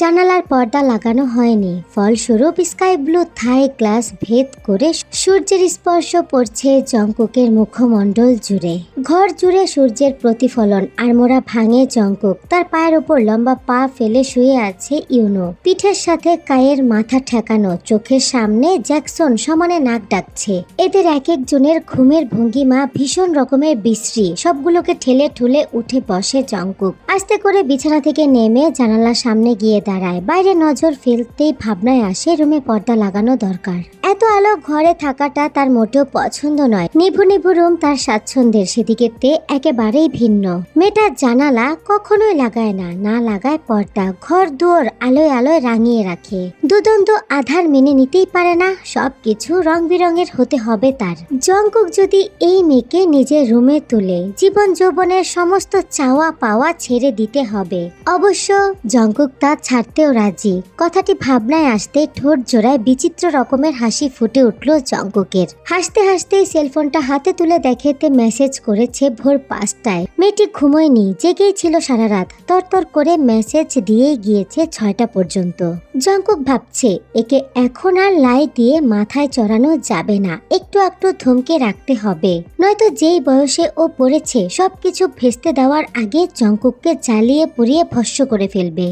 জানালার পর্দা লাগানো হয়নি। ফলস্বরূপ স্কাই ব্লু থাই গ্লাস ভেদ করে সূর্যের স্পর্শ পড়ছে জঙ্কুকের মুখমণ্ডল জুড়ে। ঘর জুড়ে সূর্যের প্রতিফলন আর মোড়া ভাঙে জঙ্কুক তার পায়ের উপর লম্বা পা ফেলে শুয়ে আছে ইউনো। পিঠের সাথে কায়ের মাথা ঠেকানো চোখের সামনে জ্যাকসন সমানে নাক ডাকছে। এদের এক একজনের ঘুমের ভঙ্গিমা ভীষণ রকমের বিশ্রী। সবগুলোকে ঠেলে ঠুলে উঠে বসে জঙ্কুক আস্তে করে বিছানা থেকে নেমে জানালার সামনে গিয়ে দাঁড়ায়। বাইরে নজর ফেলতেই ভাবনায় আসে রুমে পর্দা লাগানো দরকার। এত আলো ঘরে থাকাটা তার মোটেও পছন্দ নয়। নিভু নিভু রুম তার স্বাচ্ছন্দ্যের সেদিকে তে একেবারেই ভিন্ন। মেয়েটার জানালা কখনোই লাগায় না। না লাগায় পর্দা। ঘর দুয়ার আলোয় আলোয় রাঙিয়ে রাখে। দুদন্ত আধার মেনে নিতেই পারে না। সবকিছু রং বেরঙের হতে হবে তার। জঙ্কুক যদি এই মেয়েকে নিজের রুমে তুলে জীবন যৌবনের সমস্ত চাওয়া পাওয়া ছেড়ে দিতে হবে। অবশ্য জঙ্কুক তা ছাড়তেও রাজি। কথাটি ভাবনায় আসতে ঠোঁট জোড়ায় বিচিত্র রকমের হাসি ফুটে উঠল জঙ্কুকের। হাসতে হাসতেই সেলফোনটা হাতে তুলে দেখেতে মেসেজ করেছে ভোর পাঁচটায়। মেয়েটি ঘুমোয়নি, জেগেই ছিল সারা রাত। তরতর করে মেসেজ দিয়েই গিয়েছে ছয়টা পর্যন্ত। জঙ্কুক ভাবছে, একে এখন আর লাই দিয়ে মাথায় চড়ানো যাবে না। একটু একটু ধমকে রাখতে হবে। নয়তো যেই বয়সে ও পড়েছে, সবকিছু ভেস্তে দেওয়ার আগে জঙ্কুককে জ্বালিয়ে পুড়িয়ে ভস্য করে ফেলবে।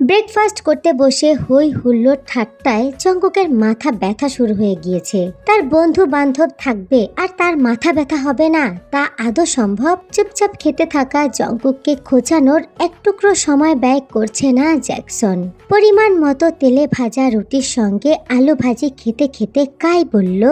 ব্রেকফাস্ট করতে বসে হই হুল্লোর ঠাট্টায় জঙ্কুকের মাথা ব্যথা শুরু হয়ে গিয়েছে। তার বন্ধু বান্ধব থাকবে আর তার মাথা ব্যথা হবে না। তা আদৌ সম্ভব? চুপচাপ খেতে থাকা জঙ্কুককে খোঁচানোর এক টুকরো সময় ব্যয় করছে না জ্যাকসন। পরিমাণ মতো তেলে ভাজা রুটির সঙ্গে আলু ভাজি খেতে খেতে কাই বলল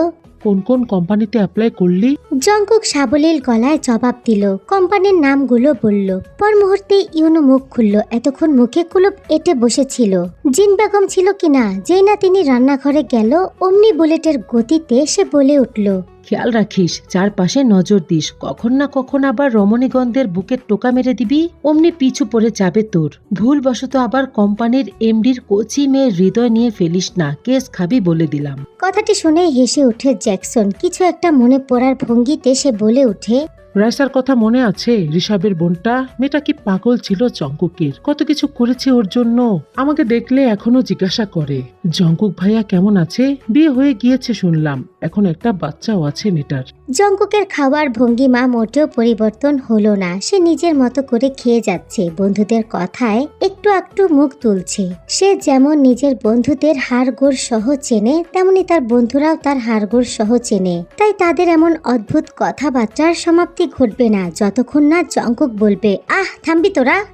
কোন কোন কোম্পানিতে অ্যাপ্লাই করলি? জঙ্কুক সাবলীল গলায় জবাব দিল। কোম্পানির নামগুলো বলল। পর মুহূর্তে ইউনু মুখ খুলল। এতক্ষণ মুখে কুলুপ এটে বসেছিল। জিন বেগম ছিল কিনা? যেই না তিনি রান্নাঘরে গেল, অমনি বুলেটের গতিতে সে বলে উঠল খেয়াল রাখিস চারপাশে নজর দিস। কখন না কখন আবার রমণীগন্ধের বুকের টোকা মেরে দিবি? অমনি পিছু পড়ে যাবে তোর। ভুলবশত আবার কোম্পানির এমডির কোচি মেয়ের হৃদয় নিয়ে ফেলিস না। কেস খাবি বলে দিলাম। কথাটি শুনেই হেসে ওঠে জ্যাকসন। কিছু একটা মনে পড়ার ভঙ্গিতে সে বলে ওঠে রাইসার কথা মনে আছে ঋষাবের বোনটা? মেয়েটা কি পাগল ছিল জঙ্কুকের? কত কিছু করেছে ওর জন্য? আমাকে দেখলে এখনও জিজ্ঞাসা করে। জঙ্কুক ভাইয়া কেমন আছে? বিয়ে হয়ে গিয়েছে শুনলাম। এখন একটা বাচ্চাও আছে মেয়েটার। জঙ্কুকের খাওয়ার ভঙ্গিমা মোটেও পরিবর্তন হলো না। সে নিজের মতো করে খেয়ে যাচ্ছে। বন্ধুদের কথায় একটু একটু মুখ তুলছে। সে যেমন নিজের বন্ধুদের হাড়গোড় সহ চেনে, তেমনি তার বন্ধুরাও তার হাড়গোড় সহ চেনে। তাই তাদের এমন অদ্ভুত কথাবার্তার সমাপ্তি ঘটবে না। যতক্ষণ না জঙ্কুক বলবে, আহ, থামবি তোরা।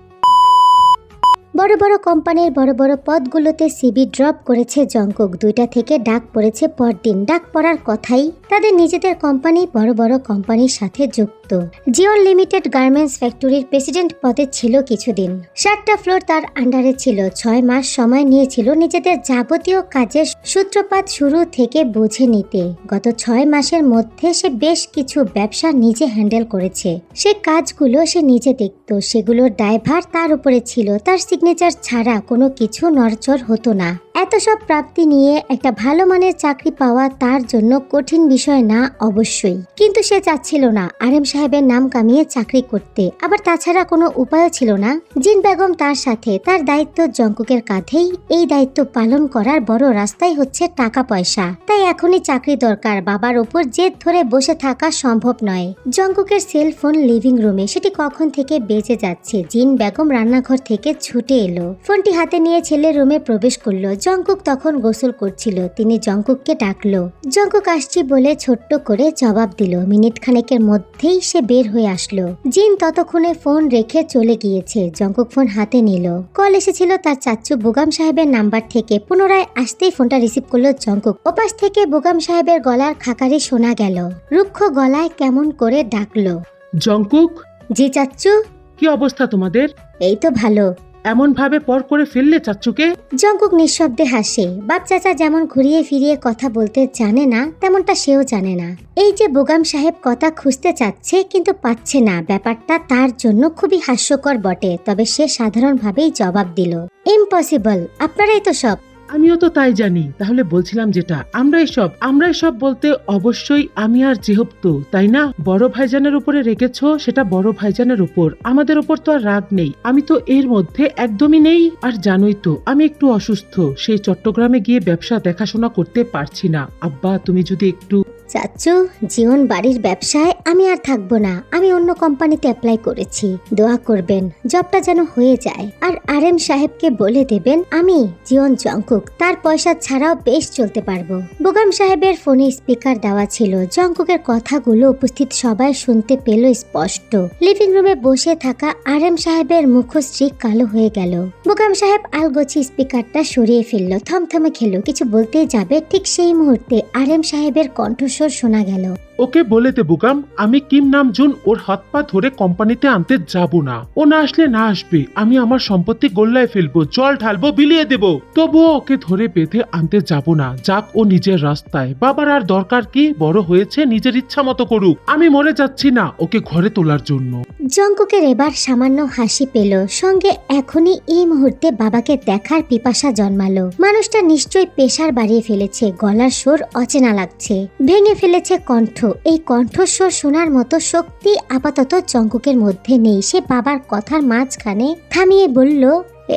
বড় বড় কোম্পানির বড় বড় পদগুলোতে সিবি ড্রপ করেছে জঙ্কুক দুইটা থেকে ডাক পড়েছে পরদিন। ডাক পড়ার কথাই তাদের নিজেদের কোম্পানি, বড় বড় কোম্পানির সাথে যুক্ত। জিওন লিমিটেড গার্মেন্টস ফ্যাক্টরির প্রেসিডেন্ট পদে ছিল কিছুদিন। সাতটা ফ্লোর তার আন্ডারে ছিল। ছয় মাস সময় নিয়েছিল নিজেদের যাবতীয় কাজের সূত্রপাত শুরু থেকে বুঝে নিতে। গত ছয় মাসের মধ্যে সে বেশ কিছু ব্যবসা নিজে হ্যান্ডেল করেছে। সে কাজগুলো সে নিজে দেখত। সেগুলোর দায়ভার তার উপরে ছিল। তার সিগনেচার ছাড়া কোনো কিছু নড়চড় হতো না। এত সব প্রাপ্তি নিয়ে একটা ভালো মানের চাকরি পাওয়া তার জন্য কঠিন বিষয় না অবশ্যই। কিন্তু সে চাচ্ছিল না আরেম সাহেবের নাম কামিয়ে চাকরি করতে। আবার তাছাড়া কোনো উপায়ও ছিল না। জিন বেগম তার সাথে তার দায়িত্ব জঙ্কুকের কাঁধেই, এই দায়িত্ব পালন করার বড় রাস্তাই হচ্ছে টাকা পয়সা তাই এখনই চাকরি দরকার, বাবার ওপর জেদ ধরে বসে থাকা সম্ভব নয়। জঙ্কুকের সেল ফোন লিভিং রুমে, সেটি কখন থেকে বেজে যাচ্ছে? জিন বেগম রান্নাঘর থেকে ছুটে এলো। ফোনটি হাতে নিয়ে ছেলে রুমে প্রবেশ করল। জঙ্কুক তখন গোসল করছিল। তিনি জঙ্কুককে ডাকলো। জঙ্কুক আসছি বলে ছোট্ট করে জবাব দিল। মিনিট খানেকের মধ্যেই সে বের হয়ে আসলো। জিন ততক্ষণে ফোন রেখে চলে গিয়েছে। জঙ্কুক ফোন হাতে নিল। কল এসেছিল তার চাচ্চু বুগাম সাহেবের নাম্বার থেকে। পুনরায় আসতেই ফোনটা রিসিভ করল জঙ্কুক। ওপাশ থেকে বুগাম সাহেবের গলার খাকারি শোনা গেল। রুক্ষ গলায় কেমন করে ডাকলো। জঙ্কুক? জি চাচ্চু কি অবস্থা তোমাদের? এই তো ভালো। এমন ভাবে পর করে ফেললে চাচ্চুকে? জঙ্কুক নিঃশব্দে হাসে। বাপ চাচা যেমন ঘুরিয়ে ফিরিয়ে কথা বলতে জানে না, তেমনটা সেও জানে না। এই যে বোগাম সাহেব কথা খুঁজতে চাচ্ছে কিন্তু পাচ্ছে না। ব্যাপারটা তার জন্য খুবই হাস্যকর বটে, তবে সে সাধারণভাবেই জবাব দিল ইম্পসিবল আপনারাই তো সব। আমিও তো তাই জানি। তাহলে বলছিলাম যেটা, আমরাই সব আমরাই সব বলতে অবশ্যই আমি আর যেহেতু, তাই না? বড় ভাইজানের উপরে রেখেছ, সেটা বড় ভাইজানের উপর। আমাদের উপর তো আর রাগ নেই। আমি তো এর মধ্যে একদমই নেই। আর জানোই তো, আমি একটু অসুস্থ, সেই চট্টগ্রামে গিয়ে ব্যবসা দেখাশোনা করতে পারছি না। আব্বা, তুমি যদি একটু চাচ্চু জীবন বাড়ির ব্যবসায় আমি আর থাকব না। আমি অন্য কোম্পানিতে অ্যাপ্লাই করেছি। দোয়া করবেন জবটা যেন হয়ে যায়। আর আর এম সাহেবকে বলে দেবেন, আমি জীবন জঙ্কুক তার পয়সা ছাড়াও বেশ চলতে পারব। বুগাম সাহেবের ফোনে স্পিকার দেওয়া ছিল। জঙ্কুকের কথাগুলো উপস্থিত সবাই শুনতে পেল স্পষ্ট। লিভিং রুমে বসে থাকা আর এম সাহেবের মুখশ্রী কালো হয়ে গেল। বুগাম সাহেব আলগোছি স্পিকারটা সরিয়ে ফেলল, থমথমে খেলো। কিছু বলতে যাবে ঠিক সেই মুহূর্তে আর এম সাহেবের কণ্ঠস্বর শোনা গেল। ওকে বলে দে বুকাম আমি কিম নাম জুন, ওর হাত পা ধরে কোম্পানিতে আনতে যাব না। ও না আসলে না আসবে, আমি আমার সম্পত্তি গোল্লায় ফেলব, জল ঢালবো, বিলিয়ে দেব। তবুও ওকে ধরে বেঁধে আনতে যাব না, যাক ও নিজের রাস্তায়। বাবার আর দরকার কি, বড় হয়েছে, নিজের ইচ্ছা মতো করুক। আমি মরে যাচ্ছি না ওকে ঘরে তোলার জন্য। জঙ্কুকের এবার সামান্য হাসি পেল। সঙ্গে এখনই এই মুহূর্তে বাবাকে দেখার পিপাসা জন্মালো। মানুষটা নিশ্চয়ই পেশার বাড়িয়ে ফেলেছে, গলার সুর অচেনা লাগছে। ভেঙে ফেলেছে কণ্ঠ। এই কণ্ঠস্বর শোনার মতো শক্তি আপাতত জঙ্কুকের মধ্যে নেই। সে বাবার কথার মাঝখানে থামিয়ে বলল,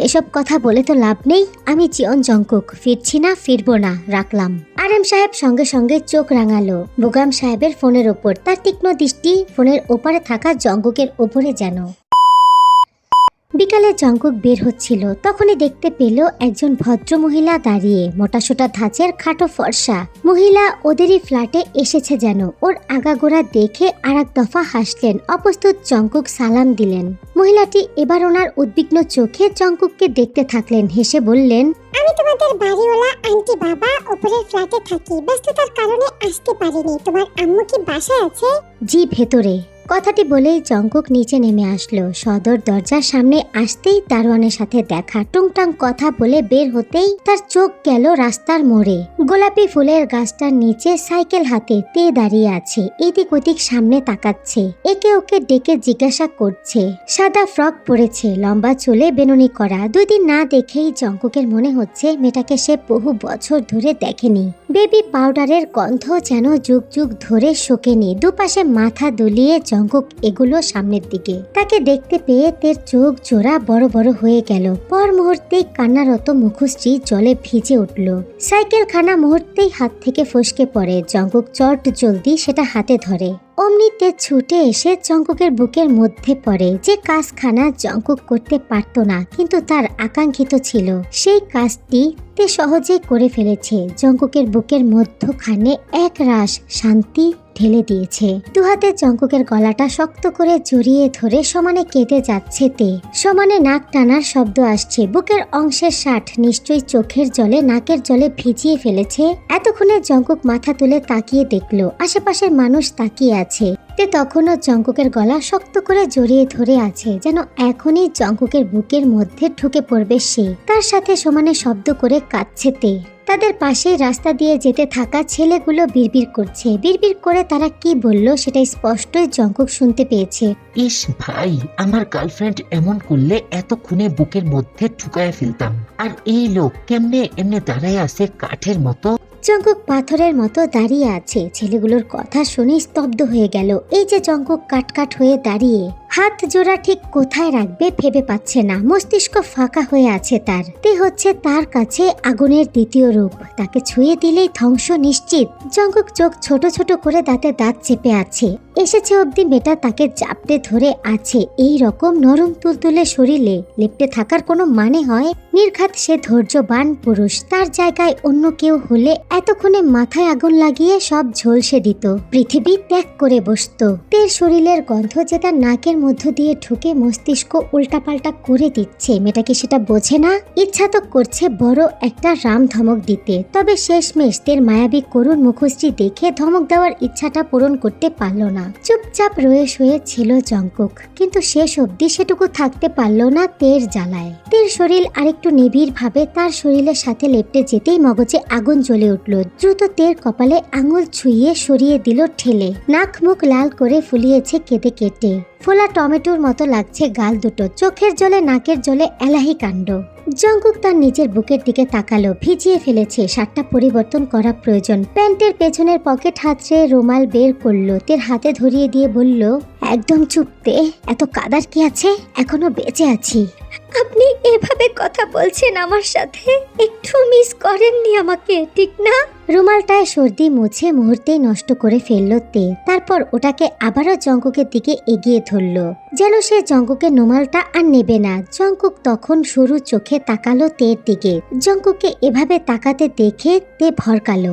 এসব কথা বলে তো লাভ নেই। আমি চিয়ন জঙ্কুক ফিরছি না, ফিরবো না, রাখলাম। আরাম সাহেব সঙ্গে সঙ্গে চোখ রাঙালো। বুগাম সাহেবের ফোনের ওপর তার তীক্ষ্ণ দৃষ্টি ফোনের ওপারে থাকা জঙ্গুকের ওপরে যেন বিকালে জঙ্কুক বের হচ্ছিল তখনই দেখতে পেল একজন ভদ্র মহিলা দাঁড়িয়ে মোটাসোটা ধাঁচের খাটো ফর্সা। মহিলা ওদেরই ফ্ল্যাটে এসেছে যেন ওর আগাগোড়া দেখে আর এক দফা হাসলেন অপ্রস্তুত জঙ্কুক সালাম দিলেন। মহিলাটি এবার ওনার উদ্বিগ্ন চোখে জঙ্কুককে দেখতে থাকলেন হেসে বললেন আমি তোমাদের বাড়িওয়ালা আন্টি বাবা উপরের ফ্ল্যাটে থাকি ব্যস্ততার কারণে আসতে পারিনি। তোমার আম্মু কি বাসায় আছে? জি ভেতরে। কথাটি বলেই জঙ্কুক নিচে নেমে আসলো। সদর দরজার সামনে আসতেই দারোয়ানের সাথে দেখা, টুংটাং কথা বলে বের হতেই তার চোখ গেল রাস্তার মোড়ে। গোলাপি ফুলের গাছটার নিচে সাইকেল হাতে তে দাঁড়িয়ে আছে, এদিক ওদিক সামনে তাকাচ্ছে, একে ওকে ডেকে জিজ্ঞাসা করছে। সাদা ফ্রক পরেছে, লম্বা চুলে বেনুনি করা, দুই দিন না দেখেই জঙ্কুকের মনে হচ্ছে মেয়েটাকে সে বহু বছর ধরে দেখেনি। বেবি পাউডারের গন্ধ যেন যুগ যুগ ধরে শোকেনি, দুপাশে মাথা দুলিয়ে জঙ্কুক এগুলো সামনের দিকে। তাকে দেখতে পেয়ে তের চোখ জোড়া বড় বড় হয়ে গেল। পর মুহূর্তে কান্নারত মুখশ্রী জলে ভিজে উঠল। সাইকেল খানা মুহূর্তেই হাত থেকে ফসকে পড়ে। জঙ্কুক চট জলদি সেটা হাতে ধরে। অমনিতে ছুটে এসে জঙ্কুকের বুকের মধ্যে পড়ে। যে কাজখানা জঙ্কুক করতে পারত না, কিন্তু তার আকাঙ্ক্ষিত ছিল। সেই কাজটি তে সহজেই করে ফেলেছে। জঙ্কুকের বুকের মধ্যখানে এক রাস শান্তি ঢেলে দিয়েছে। দুহাতে জঙ্কুকের গলাটা শক্ত করে জড়িয়ে ধরে সমানে কেঁদে যাচ্ছে তে। সমানে নাক টানার শব্দ আসছে। বুকের অংশের ষাট নিশ্চয়ই চোখের জলে, নাকের জলে ভিজিয়ে ফেলেছে। এতক্ষণে জঙ্কুক মাথা তুলে তাকিয়ে দেখল, আশেপাশের মানুষ তাকিয়ে আছে। তে তখনও জঙ্কুকের গলা শক্ত করে জড়িয়ে ধরে আছে, যেন এখনই জঙ্কুকের বুকের মধ্যে ঢুকে পড়বে সে। তার সাথে সমানে শব্দ করে কাঁদছে তে। তাদের পাশেই রাস্তা দিয়ে যেতে থাকা ছেলেগুলো বিড়বিড় করছে। বিড়বিড় করে তারা কি বলল সেটা স্পষ্টই জঙ্কুক শুনতে পেয়েছে। ইস ভাই আমার গার্লফ্রেন্ড এমন করলে এতক্ষণে বুকের মধ্যে ঢুকায় ফেলতাম। আর এই লোক কেমনে এমনি দাঁড়ায় আছে কাঠের মতো? জঙ্কুক পাথরের মতো দাঁড়িয়ে আছে। ছেলেগুলোর কথা শুনে স্তব্ধ হয়ে গেল। এই যে জঙ্কুক কাটকাট হয়ে দাঁড়িয়ে। হাত জোড়া ঠিক কোথায় রাখবে ভেবে পাচ্ছে না। মস্তিষ্ক ফাঁকা হয়ে আছে তার। তে হচ্ছে তার কাছে আগুনের দ্বিতীয় রূপ। তাকে ছুঁয়ে দিলেই ধ্বংস নিশ্চিত। জঙ্কুক চোখ ছোট ছোট করে দাঁতে দাঁত চেপে আছে। এসেছে অবধি মেয়েটা তাকে চাপড়ে ধরে আছে। এই রকম নরম তুলতুলে শরীরে লেপটে থাকার কোনো মানে হয়? নির্ঘাত সে ধৈর্যবান পুরুষ। তার জায়গায় অন্য কেউ হলে এতক্ষণে মাথায় আগুন লাগিয়ে সব ঝলসে দিত। পৃথিবী ত্যাগ করে বসতো। তের শরীরের গন্ধ যে তার নাকের মধ্য দিয়ে ঢুকে মস্তিষ্ক উল্টাপাল্টা করে দিচ্ছে। মেয়েটা কি সেটা বোঝে না? ইচ্ছা তো করছে বড় একটা রাম ধমক দিতে। তবে শেষমেশ তের মায়াবী করুণ মুখশ্রী দেখে ধমক দেওয়ার ইচ্ছাটা পূরণ করতে পারল না। চুপচাপ রয়ে শুয়ে ছিল জঙ্কুক কিন্তু শেষ অবধি সেটুকু থাকতে পারল না তের জ্বালায়। তের শরীর আরেকটু নিবিড় ভাবে তার শরীরের সাথে লেপটে যেতেই মগজে আগুন জ্বলে উঠল। দ্রুত তের কপালে আঙুল ছুঁয়ে সরিয়ে দিল ঠেলে। নাক মুখ লাল করে ফুলিয়েছে কেঁদে কেটে। ফোলা টমেটোর মতো লাগছে গাল দুটো, চোখের জলে, নাকের জলে এলাহি কাণ্ড। জঙ্কুক তার নিজের বুকের দিকে তাকালো, ভিজিয়ে ফেলেছে, শার্টটা পরিবর্তন করা প্রয়োজন। প্যান্টের পেছনের পকেট হাতড়ে রুমাল বের করল, তের হাতে ধরিয়ে দিয়ে বলল, একদম চুপতে এত কাদার কি আছে? এখনও বেঁচে আছি। আপনি এভাবে কথা বলছেন আমার সাথে? একটু মিস করেননি আমাকে, ঠিক না? রুমালটায় সর্দি মুছে মুহূর্তেই নষ্ট করে ফেলল তে। তারপর ওটাকে আবারও জঙ্কুকের দিকে এগিয়ে ধরল। যেন সে জঙ্কুকের নোমালটা আর নেবে না। জঙ্কুক তখন সরু চোখে তাকালো তের দিকে। জঙ্কুককে এভাবে তাকাতে দেখে তে ভরকালো।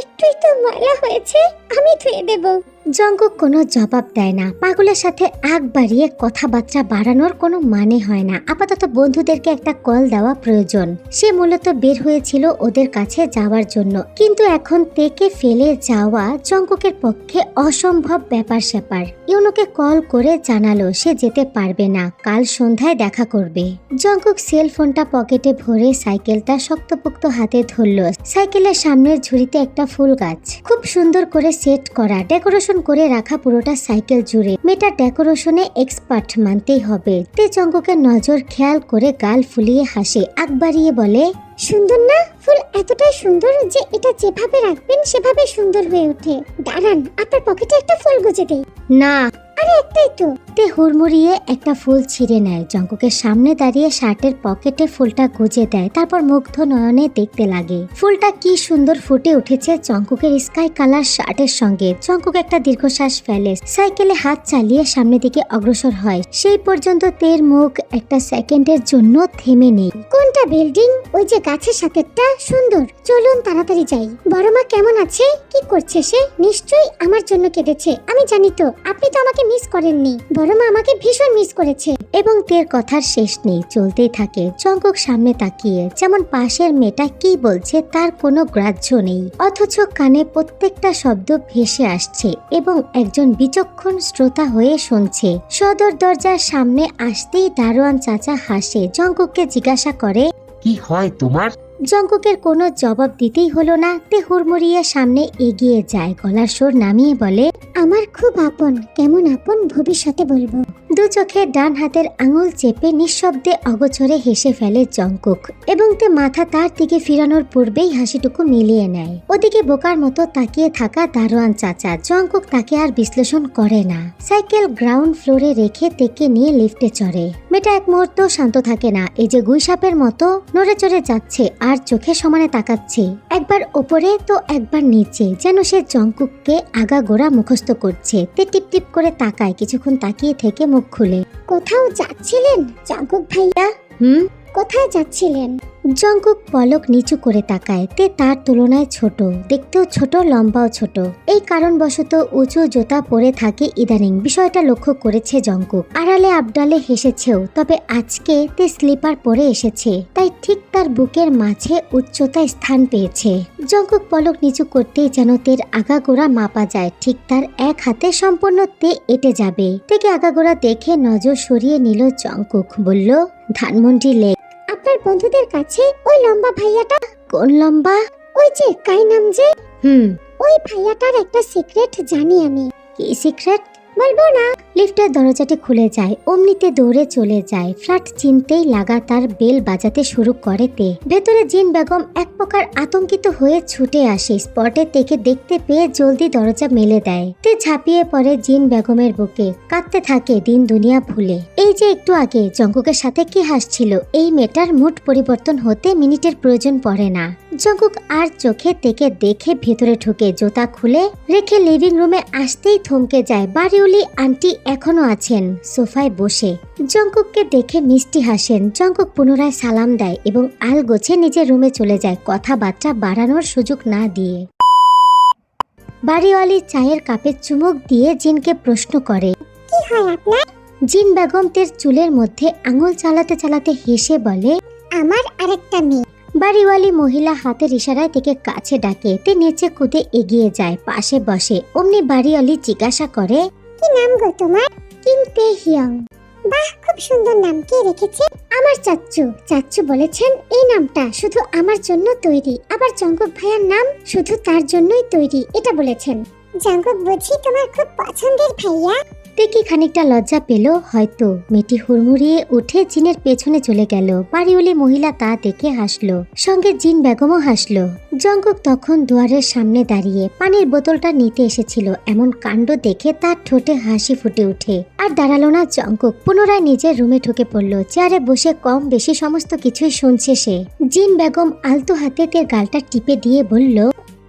একটুই তো ময়লা হয়েছে, আমি ধুয়ে দেব। জঙ্কুক কোনো জবাব দেয় না। পাগলের সাথে আগ বাড়িয়ে কথাবার্তা বাড়ানোর কোনো মানে হয় না। আপাতত বন্ধুদেরকে একটা কল দেওয়া প্রয়োজন। সে মূলত বের হয়েছিল ওদের কাছে যাওয়ার জন্য। কিন্তু এখন তেকে ফেলে যাওয়া জঙ্কুকের পক্ষে অসম্ভব ব্যাপার স্যাপার ইউনোকে কল করে জানালো, সে যেতে পারবে না। কাল সন্ধ্যায় দেখা করবে। জঙ্কুক সেল ফোনটা পকেটে ভরে সাইকেলটা শক্তপোক্ত হাতে ধরলো। সাইকেলের সামনের ঝুড়িতে একটা ফুল গাছ। খুব সুন্দর করে সেট করা। ডেকোরেশন করে রাখা পুরোটা সাইকেল জুড়ে। মেয়েটা ডেকোরেশনে এক্সপার্ট মানতেই হবে। তে চঙ্গকে নজর খেয়াল করে গাল ফুলিয়ে হাসে। আগ বাড়িয়ে বলে, সুন্দর না? ফুল এতটাই সুন্দর যে এটা যেভাবে রাখবেন সেভাবে সুন্দর হয়ে ওঠে। দাঁড়ান আপনার পকেটে একটা ফুল গুজে দেই। না। আরে একটাই তো। তে হুড়মুড়িয়ে একটা ফুল ছিঁড়ে নেয়। জঙ্কুকের সামনে দাঁড়িয়ে শার্টের পকেটে ফুলটা গুজে দেয়। তারপর মুগ্ধ নয়নে দেখতে লাগে। ফুলটা কি সুন্দর ফুটে উঠেছে জঙ্কুকের স্কাই কালার শার্টের সঙ্গে। জঙ্কুক একটা দীর্ঘশ্বাস ফেলে। সাইকেলে হাত চালিয়ে সামনের দিকে অগ্রসর হয়। সেই পর্যন্ত তের মুখ একটা সেকেন্ডের জন্য থেমে নেই। কোনটা বিল্ডিং? ওই যে গাছের সাথেরটা? সুন্দর, চলুন তাড়াতাড়ি যাই। বড় মা কেমন আছে? কি করছে সে? নিশ্চয়ই আমার জন্য কেঁদেছে। আমি জানি তো, আপনি তো আমাকে মিস করেননি। বড় মা আমাকে ভীষণ মিস করেছে। এবং তের কথার শেষ নেই, চলতেই থাকে। জঙ্কুক সামনে তাকিয়ে, যেমন পাশের মেয়েটা কি বলছে তার কোনো গ্রাহ্য নেই। অথচ কানে প্রত্যেকটা শব্দ ভেসে আসছে এবং একজন বিচক্ষণ শ্রোতা হয়ে শুনছে। সদর দরজার সামনে আসতেই দারোয়ান চাচা হাসে। জঙ্কুককে জিজ্ঞাসা করে, কি হয় তোমার? জঙ্কুকের কোনো জবাব দিতেই হলো না। তে হুড়মুড়িয়ে সামনে এগিয়ে যায়। গলার সুর নামিয়ে বলে, আমার খুব আপন। কেমন আপন ভবিষ্যতে বলব? দু চোখে ডান হাতের আঙুল চেপে নিঃশব্দে অগোচরে হেসে ফেলে জঙ্কুক এবং তে মাথা তার দিকে ফিরানোর পূর্বেই হাসিটুকু মিলিয়ে নেয়। ওদিকে বোকার মতো তাকিয়ে থাকা দারোয়ান চাচা, জঙ্কুক তাকে আর বিশ্লেষণ করে না। সাইকেল গ্রাউন্ড ফ্লোরে রেখে তেকে নিয়ে লিফটে চড়ে। মেয়েটা এক মুহূর্ত শান্ত থাকে না। এই যে গুইসাপের মতো নড়ে চড়ে যাচ্ছে আর চোখে সমানে তাকাচ্ছে। একবার ওপরে তো একবার নিচে যেন সে জঙ্কুককে আগাগোড়া মুখস্থ করছে। তে টিপ টিপ করে তাকায় কিছুক্ষণ তাকিয়ে থেকে মুখ খুলে। কোথাও যাচ্ছিলেন জংকুক ভাইয়া? হুম? কোথায় যাচ্ছিলেন? জঙ্কুক পলক নিচু করে তাকায়। তে তার তুলনায় ছোট, দেখতেও ছোট, লম্বাও ছোট। এই কারণবশত উঁচু জুতা পরে থাকে ইদানিং। বিষয়টা লক্ষ্য করেছে জঙ্কুক। আড়ালে আবডালে হেসেছেও, তবে আজকে তে স্লিপার পরে এসেছে, তাই ঠিক তার বুকের মাঝে উচ্চতায় স্থান পেয়েছে। জঙ্কুক পলক নিচু করতেই যেন তের আগাগোড়া মাপা যায়, ঠিক তার এক হাতে সম্পূর্ণ তে এটে যাবে। থেকে আগাগোড়া দেখে নজর সরিয়ে নিল জঙ্কুক, বলল, ধানমন্ডি লেক। আপনার বন্ধুদের কাছে ওই লম্বা ভাইয়াটা কোন লম্বা? ওই যে কাই নাম যে? হুম। ওই ভাইয়াটার একটা সিক্রেট জানি আমি। কি সিক্রেট বলব না। লিফটের দরজাটি খুলে যায়, অমনিতে দৌড়ে চলে যায়। ফ্ল্যাট চিনতেই লাগাতার বেল বাজাতে শুরু করে তে। ভেতরে জিন বেগম এক প্রকার আতঙ্কিত হয়ে ছুটে আসে, স্পটে তেকে দেখতে পেয়ে জলদি দরজা মেলে দেয়। তে ঝাঁপিয়ে পড়ে জিন বেগমের বুকে, কাঁদতে থাকে দিন দুনিয়া ভুলে। এই যে একটু আগে, জঙ্কুকের সাথে কি হাসছিল? এই মেয়েটার মুড পরিবর্তন হতে মিনিটের প্রয়োজন পড়ে না। জঙ্কুক আর চোখে তেকে দেখে ভেতরে ঢুকে, জোতা খুলে রেখে লিভিং রুমে আসতেই থমকে যায় বাড়িউলি আন্টি এখনও আছেন সোফায় বসে। জঙ্কুককে দেখে মিষ্টি হাসেন। জঙ্কুক পুনরায় সালাম দেয় এবং আল গোছে নিজের রুমে চলে যায় কথাবার্তা বাড়ানোর সুযোগ না দিয়ে। বাড়িওয়ালি চায়ের কাপে চুমুক দিয়ে জিনকে প্রশ্ন করে কি হয় আপনার? জিন বেগম তের চুলের মধ্যে আঙুল চালাতে চালাতে হেসে বলে আমার আরেকটা মেয়ে। বাড়িওয়ালি মহিলা হাতের ইশারায় থেকে কাছে ডাকে। তে নিচে কুদে এগিয়ে যায় পাশে বসে। অমনি বাড়িওয়ালি জিজ্ঞাসা করে কি নাম গো তোমার। কিম পে হিয়ং। বাহ, খুব সুন্দর নাম। কে রেখেছে? আমার চাচ্চু চাচ্চু বলেছেন, এই নামটা শুধু আমার জন্য তৈরি। আবার জঙ্গক ভাইয়ার নাম শুধু তার জন্যই তৈরি, এটা বলেছেন। জঙ্গক, বুঝি তোমার খুব পছন্দের ভাইয়া। দেখি খানিকটা লজ্জা পেল, হয়তো। মেয়েটি হুড়মুড়িয়ে উঠে জিনের পেছনে চলে গেল। বাড়িওয়ালি মহিলা তা দেখে হাসলো। সঙ্গে জিন বেগমও হাসলো। জঙ্কুক তখন দুয়ারের সামনে দাঁড়িয়ে পানির বোতলটা নিতে এসেছিল। এমন কাণ্ড দেখে তার ঠোঁটে হাসি ফুটে ওঠে। আর দাঁড়াল না জঙ্কুক পুনরায় নিজের রুমে ঢুকে পড়ল। চেয়ারে বসে কম বেশি সমস্ত কিছুই শুনছে সে। জিন বেগম আলতো হাতে তের গালটা টিপে দিয়ে বলল,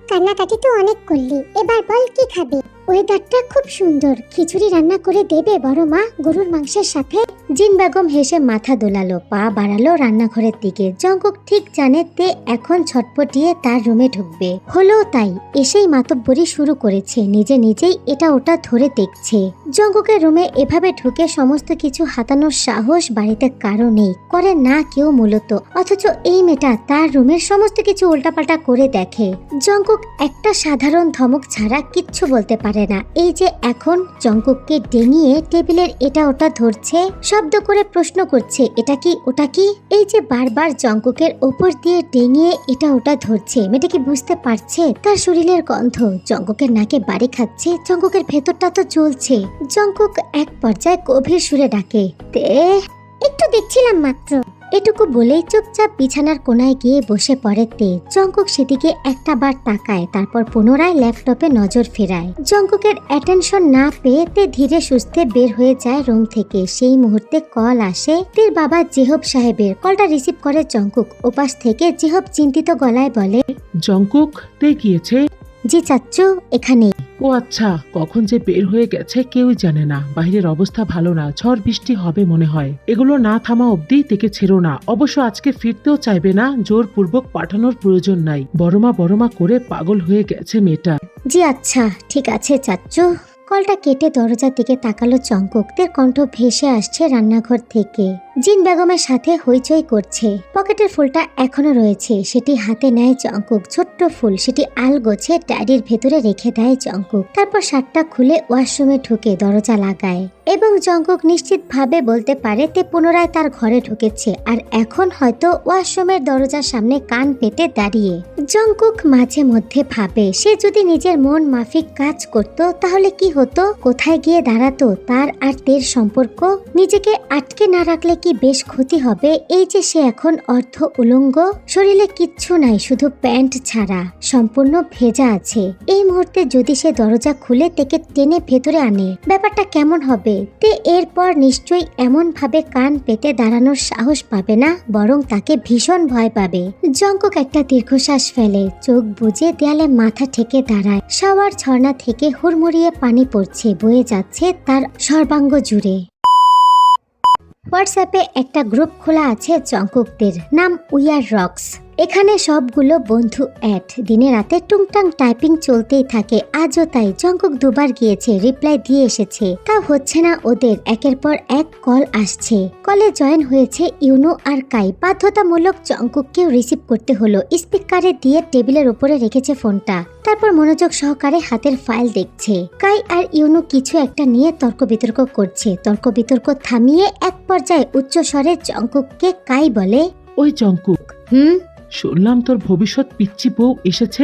কান্নাকাটি তো অনেক করলি। এবার বল, কি খাবি? ওয়েদারটা খুব সুন্দর। খিচুড়ি রান্না করে দেবে বড় মা গরুর মাংসের সাথে। জিন বেগম হেসে মাথা দোলালো, পা বাড়ালো রান্নাঘরের দিকে। জঙ্কুক ঠিক জানে তে এখন ছটপটিয়ে তার রুমে ঢুকবে। হলো তাই, এসেই মাতব্বরি শুরু করেছে। নিজে নিজেই এটা ওটা ধরে দেখছে। জঙ্কুকের রুমে এভাবে ঢুকে সমস্ত কিছু হাতানোর সাহস বাড়িতে কারও নেই। করে না কেউ মূলত। অথচ এই মেয়েটা তার রুমের সমস্ত কিছু উল্টাপাল্টা করে দেখে। জঙ্কুক একটা সাধারণ ধমক ছাড়া কিচ্ছু বলতে পারে না। এই যে এখন জঙ্কুককে ডেঙিয়ে টেবিলের এটা ওটা ধরছে, শব্দ করে প্রশ্ন করছে, এটা কি, ওটা কি? এই যে বারবার জঙ্কুকের ওপর দিয়ে ডেঙিয়ে এটা ওটা ধরছে মেয়েটা কি বুঝতে পারছে তার শরীরের গন্ধ। জঙ্কুকের নাকে বাড়ি খাচ্ছে, জঙ্কুকের ভেতরটা তো চলছে জঙ্কুক এক পর্যায়ে গভীর সুরে ডাকে একটু দেখছিলাম মাত্র। এটুকু বলেই চুপচাপ বিছানার কোনায় গিয়ে বসে পড়ে তে। জঙ্কুক সেদিকে একটা বার তাকায়, তারপর পুনরায় ল্যাপটপে নজর ফেরায়। জঙ্কুকের অ্যাটেনশন না পেয়ে তে ধীরে সুস্থে বের হয়ে যায় রুম থেকে। সেই মুহূর্তে কল আসে তের বাবা জেহব সাহেবের। কলটা রিসিভ করে জঙ্কুক। ওপাশ থেকে জেহব চিন্তিত গলায় বলে, জঙ্কুক, তে গিয়েছে জি চাচ্চু এখানে। ও আচ্ছা কখন যে বের হয়ে গেছে কেউই জানে না। বাইরের অবস্থা ভালো না ঝড় বৃষ্টি হবে মনে হয়। এগুলো না থামা অবধি থেকে ছেড়ো না। অবশ্য আজকে ফিরতেও চাইবে না জোরপূর্বক পাঠানোর প্রয়োজন নাই। বড়মা বড়মা করে পাগল হয়ে গেছে মেয়েটা। জি আচ্ছা ঠিক আছে চাচ্চু কলটা কেটে দরজার দিকে তাকালো চঙ্কক তের কণ্ঠ ভেসে আসছে রান্নাঘর থেকে। জিন বেগমের সাথে হইচই করছে। পকেটের ফুলটা এখনও রয়েছে। সেটি হাতে নেয় চঙ্কুক ছোট্ট ফুল। সেটি আল গোছে ডায়েরির ভেতরে রেখে দেয় চঙ্কুক তারপর শার্টটা খুলে ওয়াশরুমে ঢুকে দরজা লাগায়। এবং জঙ্কুক নিশ্চিতভাবে বলতে পারে তে পুনরায় তার ঘরে ঢুকেছে আর এখন হয়তো ওয়াশরুমের দরজার সামনে কান পেতে দাঁড়িয়ে। জঙ্কুক মাঝে মধ্যে ভাবে, সে যদি নিজের মন মাফিক কাজ করত, তাহলে কি হতো? কোথায় গিয়ে দাঁড়াতো? তার আর তের সম্পর্ক? নিজেকে আটকে না রাখলে কি বেশ ক্ষতি হবে? এই যে সে এখন অর্ধ উলঙ্গ, শরীরে কিচ্ছু নাই, শুধু প্যান্ট ছাড়া, সম্পূর্ণ ভেজা আছে। এই মুহূর্তে যদি সে দরজা খুলে, তেকে টেনে ভেতরে আনে। ব্যাপারটা কেমন হবে? তে এরপর নিশ্চয়ই এমন ভাবে কান পেতে দাঁড়ানোর সাহস পাবে না, বরং তাকে ভীষণ ভয় পাবে। জঙ্কক একটা দীর্ঘশ্বাস ফেলে, চোখ বুজে দেয়ালে মাথা ঠেকে দাঁড়ায়। শাওয়ার ঝর্ণা থেকে হুড়মুড়িয়ে পানি পড়ছে, বয়ে যাচ্ছে তার সর্বাঙ্গ জুড়ে। হোয়াটসঅ্যাপে একটা গ্রুপ খোলা আছে জঙ্কুকদের, নাম উইয়ার রক্স। এখানে সবগুলো বন্ধু অ্যাড দিনে রাতে টুংটাং টাইপিং চলতেই থাকে। আজও তাই জঙ্কুক দুবার গিয়েছে রিপ্লাই দিয়ে এসেছে। তা হচ্ছে না ওদের একের পর এক কল আসছে। কলে জয়েন হয়েছে ইউনো আর কাই। বাধ্যতামূলক জঙ্কুককেও রিসিভ করতে হলো। স্পিকারে দিয়ে টেবিলের উপরে রেখেছে ফোনটা। তারপর মনোযোগ সহকারে হাতের ফাইল দেখছে। কাই আর ইউনো কিছু একটা নিয়ে তর্ক বিতর্ক করছে। তর্ক বিতর্ক থামিয়ে এক পর্যায়ে উচ্চ স্বরে জঙ্কুককে কাই বলে ওই জঙ্কুক হুম? শুনলাম তোর ভবিষ্যৎ পিচ্ছি বউ এসেছে।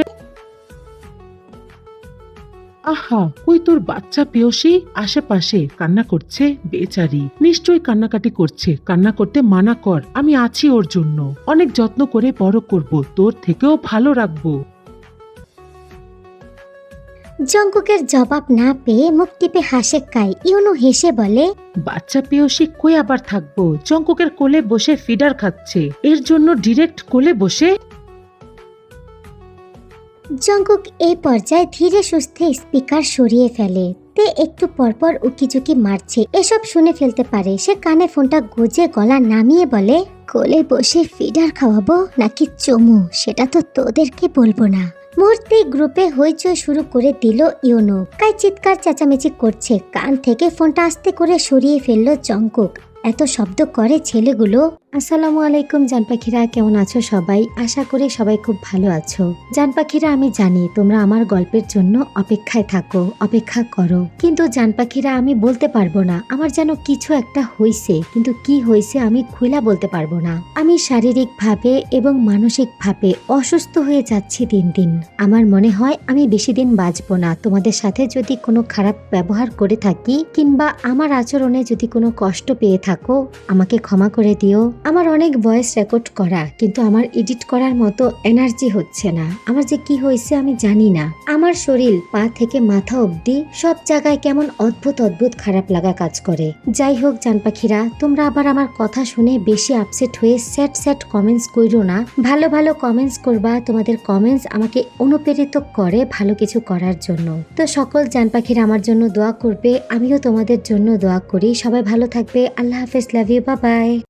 আহা ওই তোর বাচ্চা পেয়সী আশেপাশে কান্না করছে বেচারি। নিশ্চয়ই কান্নাকাটি করছে। কান্না করতে মানা কর, আমি আছি ওর জন্য। অনেক যত্ন করে বড় করব, তোর থেকেও ভালো রাখব। জঙ্কুকের জবাব না পেয়ে মুখ টিপে হাসে কাই। ইউনু হেসে বলে বাচ্চা পেয়সী কই আবার থাকব? জঙ্কুকের কোলে বসে ফিডার খাচ্ছে। এর জন্য ডিরেক্ট কোলে বসে জঙ্কুক এই পর্যায়ে ধীরে সুস্থে স্পিকার সরিয়ে ফেলে। তে একটু পরপর উকিঝুঁকি মারছে। এসব শুনে ফেলতে পারে। সে কানে ফোনটা গুজে গলা নামিয়ে বলে কোলে বসে ফিডার খাওয়াবো নাকি চমু? সেটা তো তোদেরকে বলব না। মুহূর্তে গ্রুপে হইচই শুরু করে দিল ইউনো। কাই চিৎকার চেঁচামেচি করছে। কান থেকে ফোনটা আস্তে করে সরিয়ে ফেলল চঙ্কুক এত শব্দ করে ছেলেগুলো। আসসালামু আলাইকুম জান পাখিরা, কেমন আছো সবাই? আশা করি সবাই খুব ভালো আছো। জান পাখিরা, আমি জানি তোমরা আমার গল্পের জন্য অপেক্ষায় থাকো, অপেক্ষা করো। কিন্তু জান পাখিরা, আমি বলতে পারব না, আমার যেন কিছু একটা হইছে, কিন্তু কি হয়েছে আমি খুলা বলতে পারব না। আমি শারীরিকভাবে এবং মানসিকভাবে অসুস্থ হয়ে যাচ্ছি দিন দিন। আমার মনে হয় আমি বেশি দিন বাঁচবো না। তোমাদের সাথে যদি কোনো খারাপ ব্যবহার করে থাকি, কিংবা আমার আচরণে যদি কোনো কষ্ট পেয়ে থাকো, আমাকে ক্ষমা করে দিও। আমার অনেক ভয়েস রেকর্ড করা, কিন্তু আমার এডিট করার মতো এনার্জি হচ্ছে না। আমার যে কি হয়েছে আমি জানি না। আমার শরীর, পা থেকে মাথা অবধি সব জায়গায় কেমন অদ্ভুত অদ্ভুত খারাপ লাগা কাজ করে। যাই হোক, জান পাখিরা, তোমরা আবার আমার কথা শুনে বেশি আপসেট হয়ে স্যাট স্যাট কমেন্টস করো না। ভালো ভালো কমেন্টস করবা, তোমাদের কমেন্টস আমাকে অনুপ্রেরিত করে ভালো কিছু করার জন্য। তো সকল জান পাখিরা আমার জন্য দোয়া করবে, আমিও তোমাদের জন্য দোয়া করি। সবাই ভালো থাকবে, আল্লাহ হাফেজ লাভ ইউ বাই